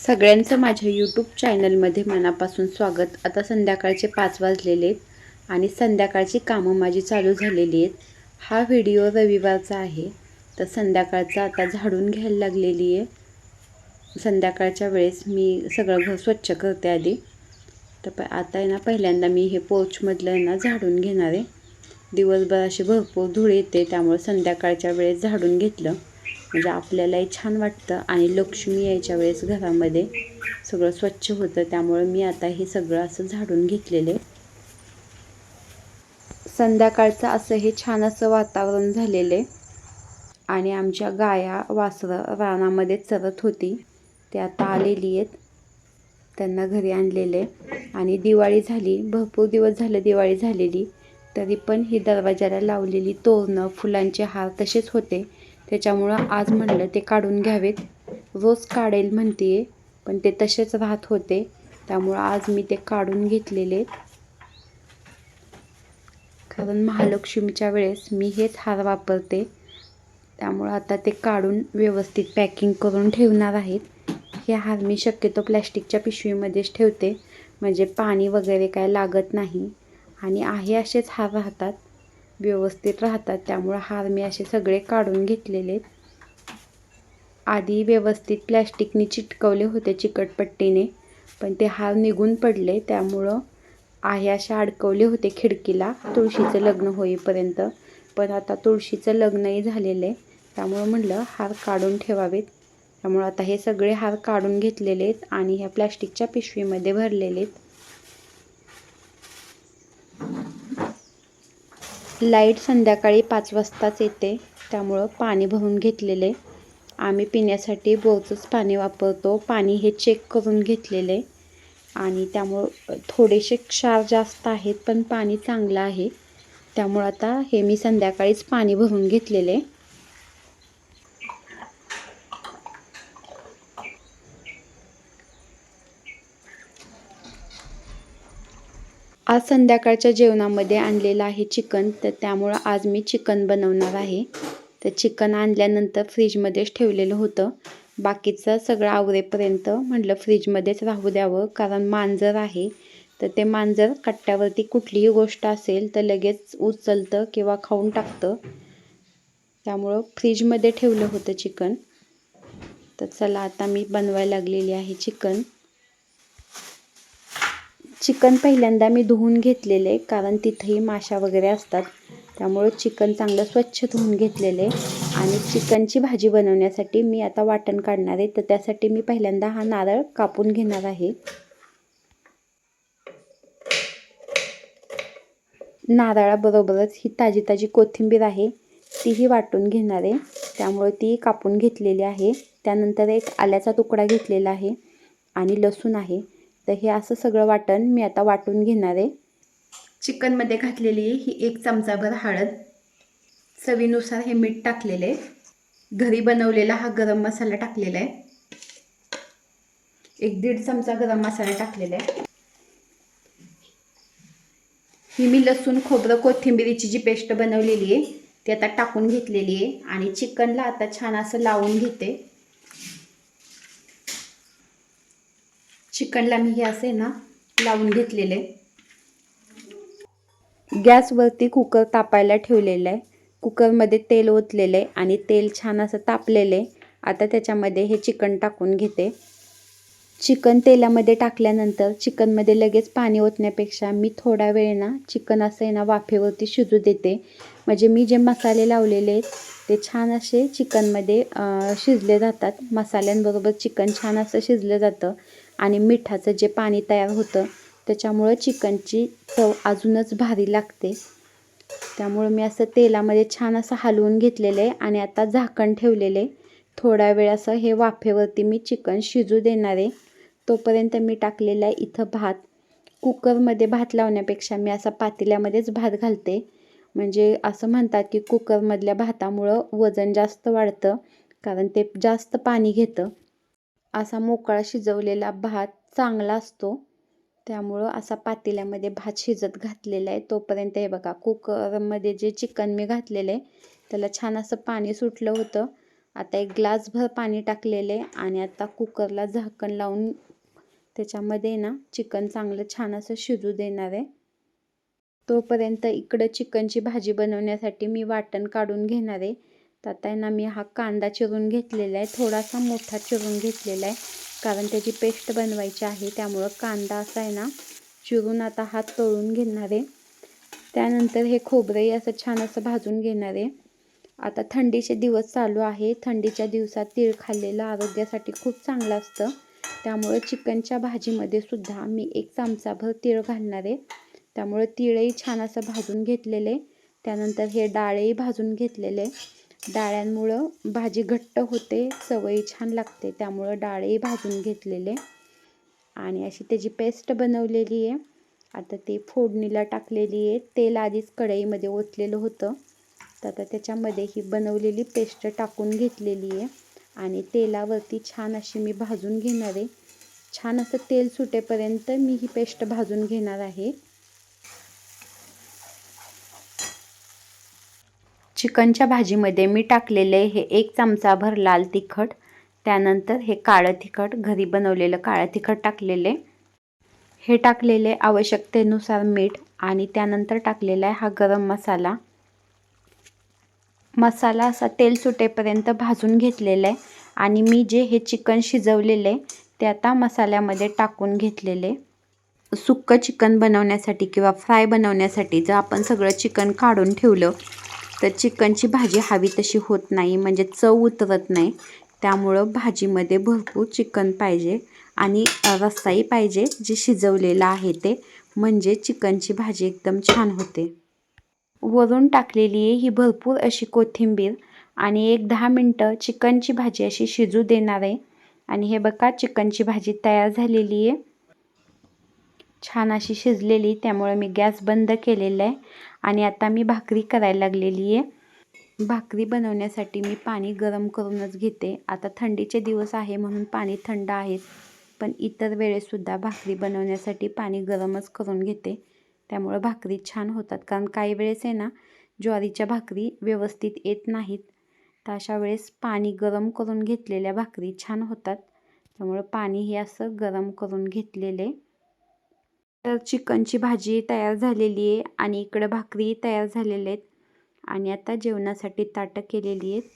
सगळ्यांचं माझ्या यूट्यूब चॅनलमध्ये मनापासून स्वागत. आता संध्याकाळचे पाच वाजलेले आहेत आणि संध्याकाळची कामं माझी चालू झालेली आहेत. हा व्हिडिओ रविवारचा आहे. तर संध्याकाळचा आता झाडून घ्यायला लागलेली आहे. संध्याकाळच्या वेळेस मी सगळं घर स्वच्छ करते आधी. तर प आता आहे ना पहिल्यांदा मी हे पोर्चमधलं आहे ना झाडून घेणार आहे. दिवसभर अशी भरपूर धूळ येते त्यामुळे संध्याकाळच्या वेळेस झाडून घेतलं. म्हणजे आपल्यालाही छान वाटतं. आणि लक्ष्मी यायच्या वेळेस घरामध्ये सगळं स्वच्छ होतं. त्यामुळे मी आता हे सगळं असं झाडून घेतलेले संध्याकाळचं असं हे छान असं वातावरण झालेले आणि आमच्या गाया वासरं रानामध्ये चरत होती. ते आता आलेली आहेत. त्यांना घरी आणलेले आणि दिवाळी झाली. भरपूर दिवस झालं दिवाळी झालेली. तरी पण ही दरवाजाला लावलेली तोरणं फुलांचे हार तसेच होते. त्याच्यामुळं आज म्हणलं ते काढून घ्यावेत. रोज काढेल म्हणते पण ते तसेच राहत होते. त्यामुळं आज मी ते काढून घेतलेले कारण महालक्ष्मीच्या वेळेस मी हेच हार वापरते. त्यामुळं आता ते काढून व्यवस्थित पॅकिंग करून ठेवणार आहेत. हे हार मी शक्यतो प्लॅस्टिकच्या पिशवीमध्येच ठेवते. म्हणजे पाणी वगैरे काय लागत नाही. आणि आहे असेच हार राहतात. व्यवस्थित राहतात. त्यामुळं हार मी असे सगळे काढून घेतलेले आधी व्यवस्थित प्लॅस्टिकने चिटकवले होते चिकटपट्टीने पण ते हार निघून पडले. त्यामुळं आहे असे अडकवले होते खिडकीला. तुळशीचं लग्न होईपर्यंत. पण आता तुळशीचं लग्नही झालेलं आहे. त्यामुळं म्हटलं हार काढून ठेवावेत. त्यामुळं आता हे सगळे हार काढून घेतलेले आहेत आणि ह्या प्लॅस्टिकच्या पिशवीमध्ये भरलेले आहेत. लाइट संध्याकाळी पाच वाजताच येते. त्यामुळं पाणी भरून घेतलेले. आम्ही पिण्यासाठी बोरचंच पाणी वापरतो. पाणी हे चेक करून घेतलेले. आणि त्यामुळं थोडेसे क्षार जास्त आहेत पण पाणी चांगलं आहे. त्यामुळं आता हे मी संध्याकाळीच पाणी भरून घेतलेले. आज संध्याकाळच्या जेवणामध्ये आणलेलं आहे चिकन तर त्यामुळं आज मी चिकन बनवणार आहे. तर चिकन आणल्यानंतर फ्रीजमध्येच ठेवलेलं होतं. बाकीचं सगळं आवरेपर्यंत म्हटलं फ्रीजमध्येच राहू द्यावं कारण मांजर आहे. तर ते मांजर कट्ट्यावरती कुठलीही गोष्ट असेल तर लगेच उचलतं किंवा खाऊन टाकतं. त्यामुळं फ्रीजमध्ये ठेवलं होतं चिकन. तर चला आता मी बनवायला लागलेली आहे चिकन. चिकन पहिल्यांदा मी धुवून घेतलेले कारण तिथेही माशा वगैरे असतात. त्यामुळं चिकन चांगलं स्वच्छ धुवून घेतलेले. आणि चिकनची भाजी बनवण्यासाठी मी आता वाटण काढणार आहे. तर त्यासाठी मी पहिल्यांदा हा नारळ कापून घेणार आहे. नारळाबरोबरच ही ताजी ताजी कोथिंबीर आहे तीही वाटून घेणार आहे. त्यामुळे ती कापून घेतलेली आहे. त्यानंतर एक आल्याचा तुकडा घेतलेला आहे आणि लसूण आहे. तर हे असं सगळं वाटण मी आता वाटून घेणार आहे. चिकनमध्ये घातलेली ही एक चमचाभर हळद. चवीनुसार हे मीठ टाकलेले घरी बनवलेला हा गरम मसाला टाकलेला आहे. एक दीड चमचा गरम मसाला टाकलेला आहे. ही मी लसूण खोबरं कोथिंबिरीची जी पेस्ट बनवलेली आहे ती आता टाकून घेतलेली आहे. आणि चिकनला आता छान असं लावून घेते. चिकनला मी हे असे ना लावून घेतलेले. गॅसवरती कुकर तापायला ठेवलेलं आहे. कुकरमध्ये तेल ओतलेलं आहे आणि तेल छान असं तापलेलं आहे. आता त्याच्यामध्ये हे चिकन टाकून घेते. चिकन तेलामध्ये टाकल्यानंतर चिकनमध्ये लगेच पाणी ओतण्यापेक्षा मी थोडा वेळ ना चिकन असं आहे ना वाफेवरती शिजू देते. म्हणजे मी जे मसाले लावलेले आहेत ते छान असे चिकनमध्ये शिजले जातात. मसाल्यांबरोबर चिकन छान असं शिजलं जातं. आणि मिठाचं जे पाणी तयार होतं त्याच्यामुळं चिकनची चव अजूनच भारी लागते. त्यामुळं मी असं तेलामध्ये छान असं हलवून घेतलेलं आहे आणि आता झाकण ठेवलेलं आहे. थोडा वेळ असं हे वाफेवरती मी चिकन शिजू देणार आहे. तोपर्यंत मी टाकलेला आहे इथं भात. कुकरमध्ये भात लावण्यापेक्षा मी असा पातेल्यामध्येच भात घालते. म्हणजे असं म्हणतात की कुकरमधल्या भातामुळं वजन जास्त वाढतं कारण ते जास्त पाणी घेतं. असा मोकळा शिजवलेला भात चांगला असतो. त्यामुळं असा पातेल्यामध्ये भात शिजत घातलेला आहे. तोपर्यंत हे बघा कुकरमध्ये जे चिकन मी घातलेलं आहे त्याला छान असं पाणी सुटलं होतं. आता एक ग्लासभर पाणी टाकलेलं आहे आणि आता कुकरला झाकण लावून त्याच्यामध्ये ना चिकन चांगलं छान असं शिजू देणार आहे. तोपर्यंत इकडं चिकनची भाजी बनवण्यासाठी मी वाटण काढून घेणार आहे. तर आता ना मी हा कांदा चिरून घेतलेला आहे. थोडासा मोठा चिरून घेतलेला आहे. कारण त्याची पेस्ट बनवायची आहे. त्यामुळं कांदा असा आहे ना चिरून आता हात तळून घेणार आहे. त्यानंतर हे खोबरंही असं छान असं भाजून घेणार आहे. आता थंडीचे दिवस चालू आहे. थंडीच्या दिवसात तीळ खाल्लेलं आरोग्यासाठी खूप चांगलं असतं. त्यामुळे चिकनच्या भाजीमध्ये सुद्धा मी एक चमचाभर तीळ घालणार आहे. त्यामुळे तिळही छान असं भाजून घेतलेले त्यानंतर हे डाळही भाजून घेतलेले डाळ्यांमुळं भाजी घट्ट होते सवयी छान लागते त्यामुळं डाळही भाजून घेतलेले. आणि अशी त्याची पेस्ट बनवलेली आहे. आता ते फोडणीला टाकलेली आहे. तेल आधीच कढईमध्ये ओतलेलं होतं. तर आता त्याच्यामध्ये ही बनवलेली पेस्ट टाकून घेतलेली आहे. आणि तेलावरती छान अशी मी भाजून घेणार आहे. छान असं तेल सुटेपर्यंत मी ही पेस्ट भाजून घेणार आहे. चिकनच्या भाजीमध्ये मी टाकलेले हे एक चमचाभर लाल तिखट त्यानंतर हे काळं तिखट घरी बनवलेलं काळं तिखट टाकलेले. हे टाकलेले आवश्यकतेनुसार मीठ आणि त्यानंतर टाकलेला आहे हा गरम मसाला. मसाला असा तेल सुटेपर्यंत भाजून घेतलेला आहे आणि मी जे हे चिकन शिजवलेले ते आता मसाल्यामध्ये टाकून घेतलेले. सुक्कं चिकन बनवण्यासाठी किंवा फ्राय बनवण्यासाठी जर आपण सगळं चिकन काढून ठेवलं तर चिकनची भाजी हवी तशी होत नाही म्हणजे चव उतरत नाही. त्यामुळं भाजीमध्ये भरपूर चिकन पाहिजे आणि रस्साही पाहिजे जे शिजवलेलं आहे ते म्हणजे चिकनची भाजी एकदम छान होते. वरून टाकलेली आहे ही भरपूर अशी कोथिंबीर आणि एक दहा मिनटं चिकनची भाजी अशी शिजू देणार आहे. आणि हे बघा चिकनची भाजी तयार झालेली आहे. छान अशी शिजलेली त्यामुळे मी गॅस बंद केलेला आहे. आणि आता मी भाकरी करायला लागलेली आहे. भाकरी बनवण्यासाठी मी पाणी गरम करूनच घेते. आता थंडीचे दिवस आहे म्हणून पाणी थंड आहेत पण इतर वेळेसुद्धा भाकरी बनवण्यासाठी पाणी गरमच करून घेते. त्यामुळं भाकरी छान होतात. कारण काही वेळेस आहे ना ज्वारीच्या भाकरी व्यवस्थित येत नाहीत. तर अशा वेळेस पाणी गरम करून घेतलेल्या भाकरी छान होतात. त्यामुळं पाणी हे असं गरम करून घेतलेले. तर चिकनची भाजी तयार झालेली आहे आणि इकडं भाकरी तयार झालेल्या आहेत. आणि आता जेवणासाठी ताटं केलेली आहेत.